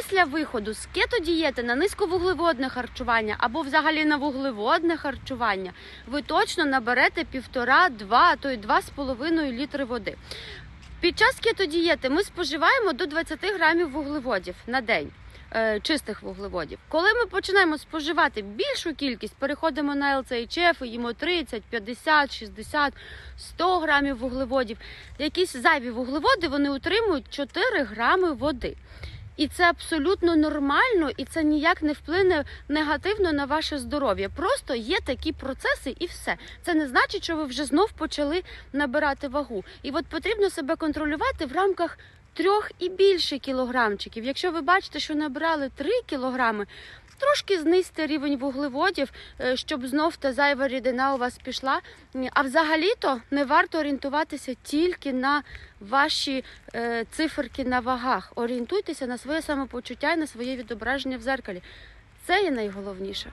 Після виходу з кетодієти на низьковуглеводне харчування або взагалі на вуглеводне харчування ви точно наберете півтора-два, а то й два з половиною літри води. Під час кетодієти ми споживаємо до 20 грамів вуглеводів на день. е, Чистих вуглеводів. Коли ми починаємо споживати більшу кількість, переходимо на і їмо 30, 50, 60, 100 грамів вуглеводів. Якісь зайві вуглеводи вони утримують 4 грами води. І це абсолютно нормально, і це ніяк не вплине негативно на ваше здоров'я. Просто є такі процеси, і все. Це не значить, що ви вже знов почали набирати вагу. І от потрібно себе контролювати в рамках трьох і більше кілограмчиків. Якщо ви бачите, що набрали 3 кілограми, трошки знизьте рівень вуглеводів, е, щоб знов та зайва рідина у вас пішла. А взагалі-то не варто орієнтуватися тільки на ваші е, циферки на вагах. Орієнтуйтеся на своє самопочуття і на своє відображення в зеркалі. Це є найголовніше.